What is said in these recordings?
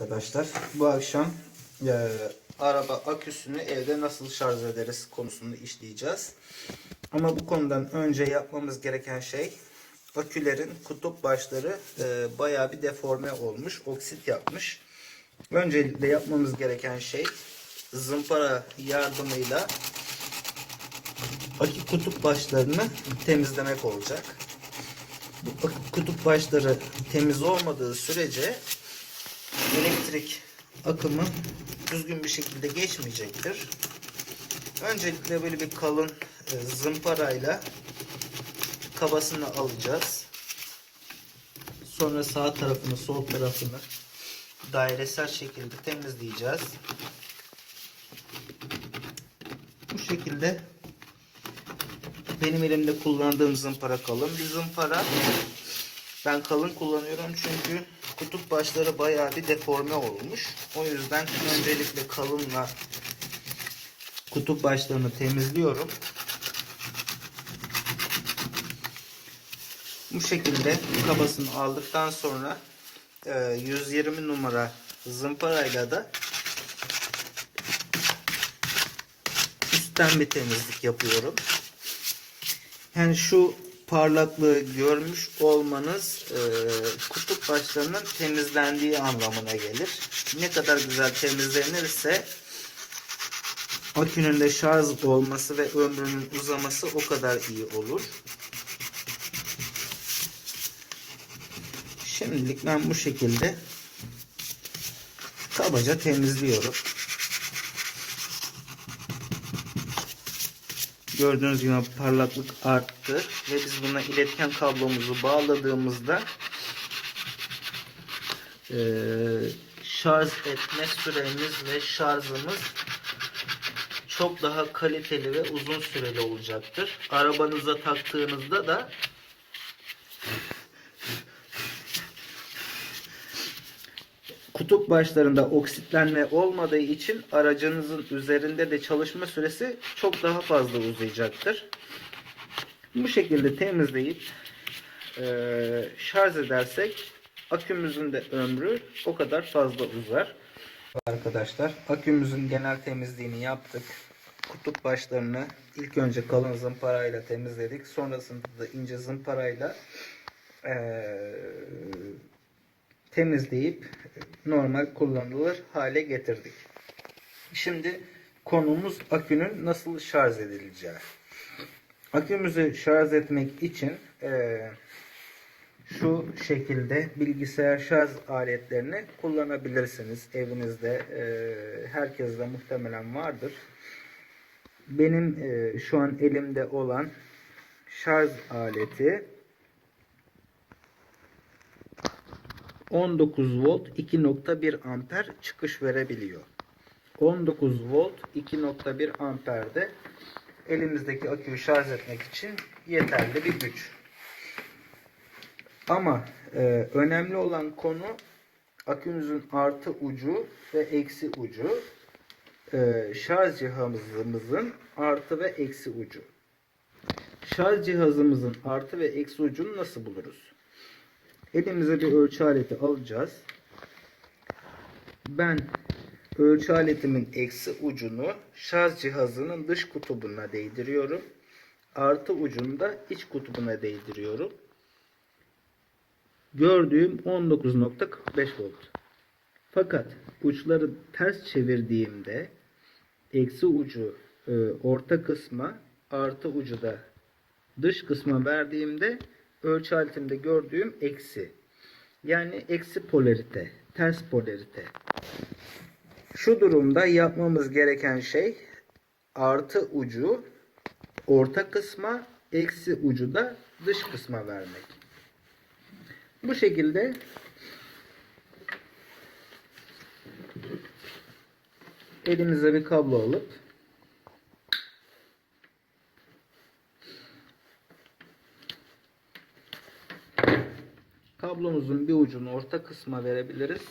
arkadaşlar. Bu akşam e, araba aküsünü evde nasıl şarj ederiz konusunu işleyeceğiz. Ama bu konudan önce yapmamız gereken şey akülerin kutup başları e, bayağı bir deforme olmuş, oksit yapmış. Öncelikle yapmamız gereken şey zımpara yardımıyla akü kutup başlarını temizlemek olacak. Bu kutup başları temiz olmadığı sürece elektrik akımı düzgün bir şekilde geçmeyecektir. Öncelikle böyle bir kalın e, zımparayla kabasını alacağız. Sonra sağ tarafını, sol tarafını dairesel şekilde temizleyeceğiz. Bu şekilde benim elimde kullandığım zımpara kalın bir zımpara. Ben kalın kullanıyorum çünkü kutup başları bayağı bir deforme olmuş. O yüzden öncelikle kalınla kutup başlarını temizliyorum. Bu şekilde kabasını aldıktan sonra e, 120 numara zımparayla da üstten bir temizlik yapıyorum. Yani şu parlaklığı görmüş olmanız e, kutup başlarının temizlendiği anlamına gelir. Ne kadar güzel temizlenirse akünün de şarj olması ve ömrünün uzaması o kadar iyi olur. Şimdilik ben bu şekilde kabaca temizliyorum. Gördüğünüz gibi parlaklık arttı ve biz buna iletken kablomuzu bağladığımızda eee, şarj etme süremiz ve şarjımız çok daha kaliteli ve uzun süreli olacaktır. Arabanıza taktığınızda da kutup başlarında oksitlenme olmadığı için aracınızın üzerinde de çalışma süresi çok daha fazla uzayacaktır. Bu şekilde temizleyip eee, şarj edersek akümüzün de ömrü o kadar fazla uzar. Arkadaşlar akümüzün genel temizliğini yaptık. Kutup başlarını ilk önce kalın zımparayla temizledik. Sonrasında da ince zımparayla eee temizleyip normal kullanılır hale getirdik. Şimdi konumuz akünün nasıl şarj edileceği. Akümüzü şarj etmek için eee, şu şekilde bilgisayar şarj aletlerini kullanabilirsiniz. Evinizde eee herkeste muhtemelen vardır. Benim eee, şu an elimde olan şarj aleti 19 volt 2.1 amper çıkış verebiliyor. 19 volt 2.1 amper de elimizdeki aküyü şarj etmek için yeterli bir güç. Ama e, önemli olan konu akümüzün artı ucu ve eksi ucu. E, şarj cihazımızın artı ve eksi ucu. Şarj cihazımızın artı ve eksi ucunu nasıl buluruz? Elimize bir ölçü aleti alacağız. Ben ölçü aletimin eksi ucunu şarj cihazının dış kutubuna değdiriyorum. Artı ucunu da iç kutubuna değdiriyorum. Gördüğüm 19.45 volt. Fakat uçları ters çevirdiğimde eksi ucu e, orta kısma artı ucu da dış kısma verdiğimde ölçü aletimde gördüğüm eksi. Yani eksi polarite, ters polarite. Şu durumda yapmamız gereken şey artı ucu orta kısma, eksi ucu da dış kısma vermek. Bu şekilde elimize bir kablo alıp Kablomuzun bir ucunu orta kısma verebiliriz.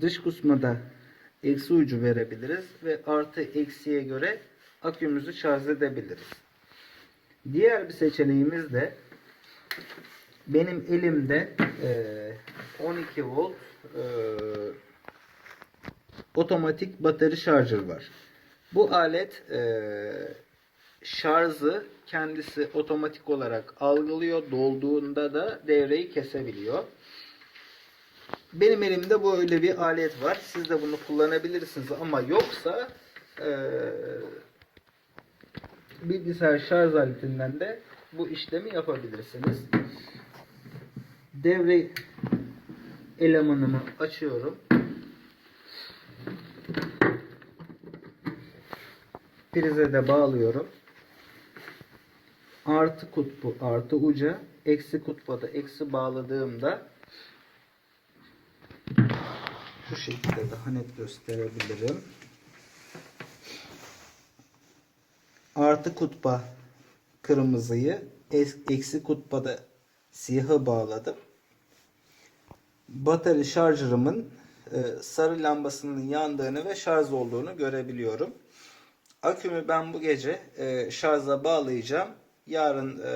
Dış kısma da eksi ucu verebiliriz ve artı eksiye göre akümüzü şarj edebiliriz. Diğer bir seçeneğimiz de benim elimde e, 12 volt e, otomatik batarya şarjör var. Bu alet e, şarjı kendisi otomatik olarak algılıyor. Dolduğunda da devreyi kesebiliyor. Benim elimde böyle bir alet var. Siz de bunu kullanabilirsiniz ama yoksa e, bilgisayar şarj aletinden de bu işlemi yapabilirsiniz. Devre elemanımı açıyorum. Prize de bağlıyorum. Artı kutbu artı uca, eksi kutba da eksi bağladığımda şu şekilde daha net gösterebilirim. Artı kutba kırmızıyı, eksi kutbada siyahı bağladım. Batarya şarjırımın e, sarı lambasının yandığını ve şarj olduğunu görebiliyorum. Akümü ben bu gece e, şarja bağlayacağım. Yarın e,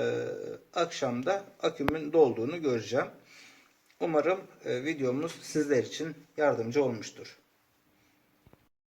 akşamda akümün dolduğunu göreceğim. Umarım e, videomuz sizler için yardımcı olmuştur.